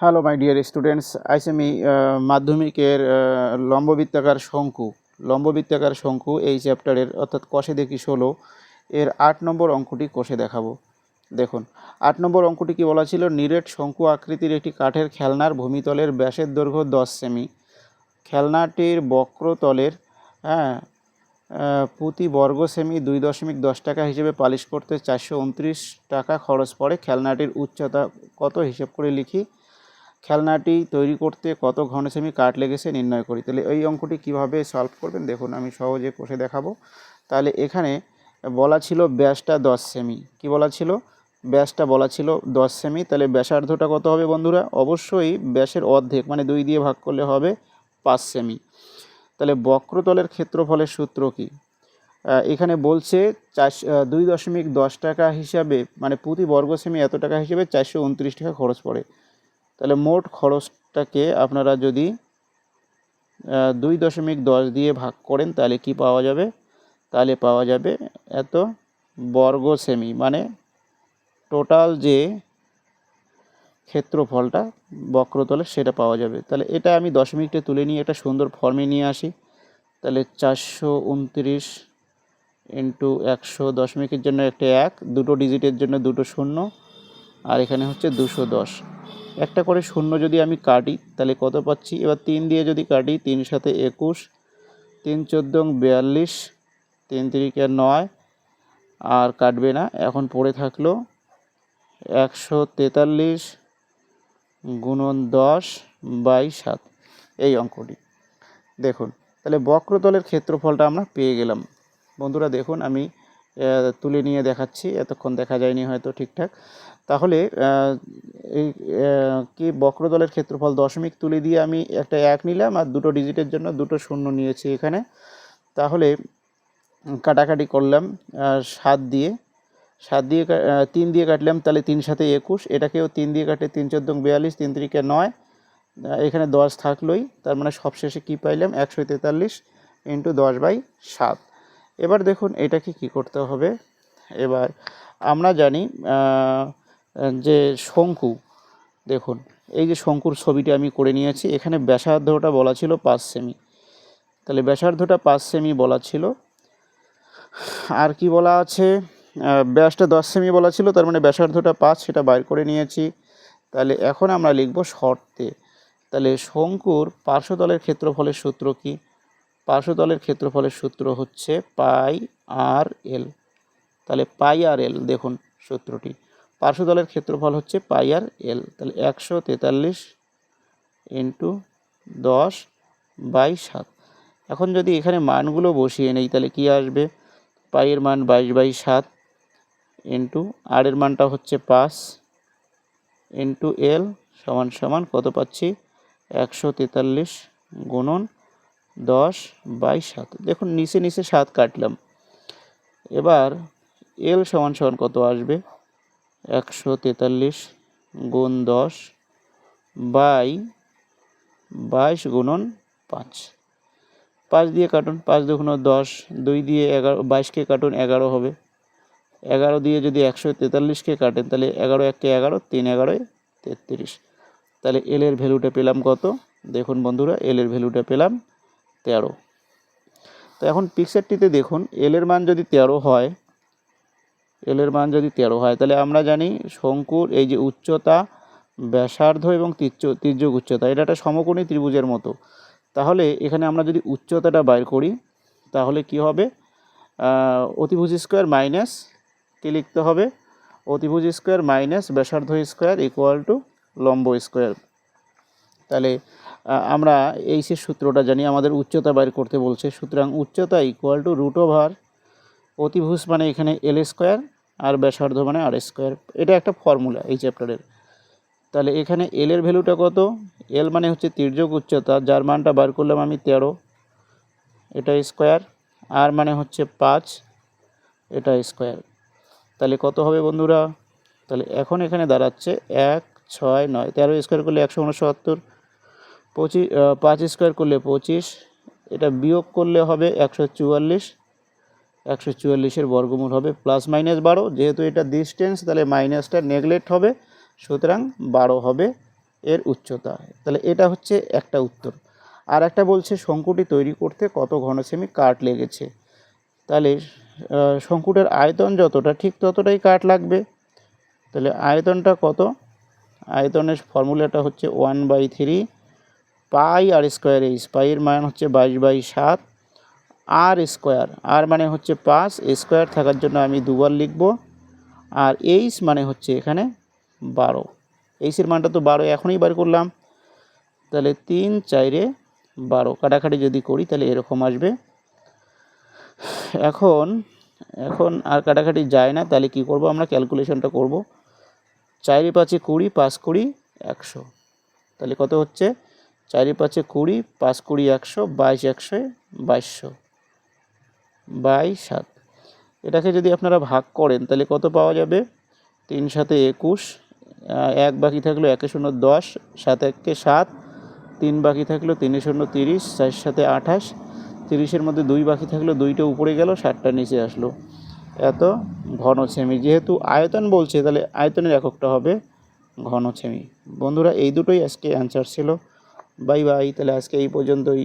Hello my dear students আজ আমি মাধ্যমিকের লম্ববৃত্তাকার শঙ্কু লম্ববৃত্তাকার শঙ্কু এই চ্যাপ্টারের অর্থাৎ কষে দেখি ষোলো। এর আট নম্বর অঙ্কটি কষে দেখাবো। দেখুন, আট নম্বর অঙ্কটি কি বলা ছিল? নিরেট শঙ্কু আকৃতির একটি কাঠের খেলনার ভূমিতলের ব্যাসের দৈর্ঘ্য দশ সেমি। খেলনাটির বক্রতলের হ্যাঁ প্রতি বর্গ সেমি দুই দশমিক দশ টাকা হিসেবে পালিশ করতে চারশো উনত্রিশ টাকা খরচ পড়ে। খেলনাটির উচ্চতা কত? হিসেব করে লিখি। খেলনাটি তৈরি করতে কত ঘন সেমি কাঠ লেগেছে নির্ণয় করি। তাহলে এই অঙ্কটি কীভাবে সলভ করবেন? দেখুন, আমি সহজে কষে দেখাবো। তাহলে এখানে বলা ছিল ব্যাসটা দশ সেমি। কি বলা ছিল? ব্যাসটা বলা ছিল দশ সেমি। তাহলে ব্যাসার্ধটা কত হবে বন্ধুরা? অবশ্যই ব্যাসের অর্ধেক মানে দুই দিয়ে ভাগ করলে হবে পাঁচ সেমি। তাহলে বক্রতলের ক্ষেত্রফলের সূত্র কি? এখানে বলছে চার দুই দশমিক দশ টাকা হিসাবে মানে প্রতি বর্গ সেমি এত টাকা হিসেবে চারশো উনত্রিশ টাকা খরচ পড়ে। তাহলে মোট খরচটাকে আপনারা যদি দুই দশমিক দশ দিয়ে ভাগ করেন, তাহলে কি পাওয়া যাবে? তাহলে পাওয়া যাবে এত বর্গ সেমি মানে টোটাল যে ক্ষেত্রফলটা বক্রতলে সেটা পাওয়া যাবে। তাহলে এটা আমি দশমিকটা তুলে নিয়ে একটা সুন্দর ফর্মে নিয়ে আসি। তাহলে চারশো উনত্রিশ ইন্টু একশো দশমিকের জন্য একটা এক, দুটো ডিজিটের জন্য দুটো শূন্য, আর এখানে হচ্ছে দুশো দশ। একটা করে শূন্য যদি আমি কাটি, তাহলে কত পাচ্ছি? এবার তিন দিয়ে যদি কাটি, তিন সাথে একুশ, তিন চোদ্দ বিয়াল্লিশ, তিন তিরিকে নয়, আর কাটবে না। এখন পড়ে থাকল একশো তেতাল্লিশ গুণন দশ বাই সাত, এই অঙ্কটি। দেখুন, তাহলে বক্রতলের ক্ষেত্রফলটা আমরা পেয়ে গেলাম। বন্ধুরা দেখুন, আমি তুলে নিয়ে দেখাচ্ছি। এতক্ষণ দেখা যায়নি হয়তো ঠিকঠাক। তাহলে এই কি বক্রতলের ক্ষেত্রফল দশমিক তুলে দিয়ে আমি একটা এক নিলাম আর দুটো ডিজিটের জন্য দুটো শূন্য নিয়েছি এখানে। তাহলে কাটাকাটি করলাম সাত দিয়ে। সাত দিয়ে তিন দিয়ে কাটলাম, তাহলে তিন সাথে একুশ। এটাকেও তিন দিয়ে কাটলে তিন চোদ্দ বিয়াল্লিশ, তিন তিরিকে নয়। এখানে দশ থাকলোই, তার মানে সবশেষে কী পাইলাম? একশো তেতাল্লিশ ইন্টু দশ বাই সাত। এবার দেখুন, এটাকে কি করতে হবে? এবার আমরা জানি যে শঙ্কু, দেখুন, এই যে শঙ্কুর ছবিটা আমি করে নিয়েছি, এখানে ব্যাসার্ধটা বলা ছিল পাঁচ সেমি। তাহলে ব্যাসার্ধটা পাঁচ সেমি বলা ছিল। আর কি বলা আছে? ব্যাসটা দশ সেমি বলা ছিল, তার মানে ব্যাসার্ধটা পাঁচ, সেটা বাইর করে নিয়েছি। তাহলে এখন আমরা লিখব শর্তে। তাহলে শঙ্কুর পার্শ্বতলের ক্ষেত্রফলের সূত্র কি? পার্শ্বতলের ক্ষেত্রফলের সূত্র হচ্ছে পাই আর এল। তাহলে পাই আর এল, দেখুন সূত্রটি। পার্শ্বতলের ক্ষেত্রফল হচ্ছে পাই আর এল। তাহলে একশো তেতাল্লিশ ইন্টু দশ বাই সাত। এখন যদি এখানে মানগুলো বসিয়ে নেই, তাহলে কি আসবে? পাইয়ের মান বাইশ বাই সাত ইন্টু আর এর মানটা হচ্ছে পাঁচ ইন্টু এল সমান সমান কত পাচ্ছি? একশো তেতাল্লিশ গুণন দশ বাই সাত। দেখুন, নিচে নিচে সাত কাটলাম। এবার এল সমান সমান কত আসবে? একশো তেতাল্লিশ গুণ দশ বাই বাইশ গুণন পাঁচ। পাঁচ দিয়ে কাটুন, পাঁচ দুগুণ দশ, দুই দিয়ে এগারো, বাইশকে কাটুন, এগারো হবে। এগারো দিয়ে যদি একশো তেতাল্লিশকে কাটেন, তাহলে এগারো এককে এগারো, তিন এগারোয় তেত্রিশ। তাহলে এল এর ভ্যালুটা পেলাম কত? দেখুন বন্ধুরা এল এর ভ্যালুটা পেলাম তেরো। তো এখন পিকচারটিতে দেখুন এল এর মান যদি তেরো হয় এল এর মান যদি তেরো হয়, তাহলে আমরা জানি শঙ্কুর এই যে উচ্চতা, ব্যাসার্ধ এবং তির্য, তির্যক উচ্চতা, এটা একটা সমকোণী ত্রিভুজের মতো। তাহলে এখানে আমরা যদি উচ্চতাটা বাইর করি, তাহলে কি হবে? অতিভুজ স্কোয়ার মাইনাস, কী লিখতে হবে? অতিভুজ স্কোয়ার মাইনাস ব্যাসার্ধ স্কোয়ার ইকুয়াল টু লম্ব স্কোয়ার। তাহলে আমরা এই সে সূত্রটা জানি, আমাদের উচ্চতা বাইর করতে বলছে, সুতরাং উচ্চতা ইকুয়াল টু রুট ওভার অতিভুজ মানে এখানে এল স্কোয়ার আর ব্যাসার্ধ মানে আর স্কোয়ার এটা একটা ফর্মুলা এই চ্যাপ্টারের তাহলে এখানে এল এর ভ্যালুটা কত? এল মানে হচ্ছে তির্যক উচ্চতা, যার মানটা বার করলাম আমি তেরো। এটা স্কোয়ার আর মানে হচ্ছে পাঁচ, এটা স্কোয়ার তাহলে কত হবে বন্ধুরা? তাহলে এখন এখানে দাঁড়াচ্ছে এক, ছয়, নয়। তেরো স্কোয়ার করলে একশো উনসত্তর পঁচিশ পাঁচ স্কোয়ার করলে পঁচিশ। এটা বিয়োগ করলে হবে একশো চুয়াল্লিশ। একশো চুয়াল্লিশের বর্গমূল হবে প্লাস মাইনাস বারো। যেহেতু এটা ডিস্টেন্স তাহলে মাইনাসটা নেগলেক্ট হবে, সুতরাং বারো হবে এর উচ্চতা। তাহলে এটা হচ্ছে একটা উত্তর। আর একটা বলছে শঙ্কুটি তৈরি করতে কত ঘন সেমি কাঠ লেগেছে। তাহলে শঙ্কুটার আয়তন যতটা, ঠিক ততটাই কাঠ লাগবে। তাহলে আয়তনটা কত? আয়তনের ফর্মুলাটা হচ্ছে one by three pi R square H পাইয়ের মান হচ্ছে বাইশ বাই সাত। আর স্কোয়ার, আর মানে হচ্ছে পাঁচ স্কোয়ার থাকার জন্য আমি দুবার লিখব, আর এইচ মানে হচ্ছে এখানে বারো। এইচের মানটা তো বারো এখনই বার করলাম। তাহলে তিন চাইরে বারো, কাটাকাটি যদি করি তাহলে এরকম আসবে। এখন এখন আর কাটাকাটি যায় না, তাহলে কি করব আমরা? ক্যালকুলেশনটা করব। চারি পাঁচে কুড়ি, পাঁচ কুড়ি, একশো। তাহলে কত হচ্ছে? চারি পাঁচে কুড়ি, পাঁচ কুড়ি, একশো, বাইশ, একশো, বাইশশো। বাই সাত। এটাকে যদি আপনারা ভাগ করেন, তাহলে কত পাওয়া যাবে? তিন সাথে একুশ এক বাকি থাকল একে শূন্য দশ, সাত একে সাত, তিন বাকি থাকল তিনে শূন্য তিরিশ, চার সাথে আঠাশ, তিরিশের মধ্যে দুই বাকি থাকল দুইটা উপরে গেল ষাটটা নিচে আসলো। এত ঘন সেমি যেহেতু আয়তন বলছে, তাহলে আয়তনের এককটা হবে ঘন সেমি বন্ধুরা, এই দুটোই আজকে অ্যান্সার ছিল। বাই বাই, তাহলে আজকে এই পর্যন্তই।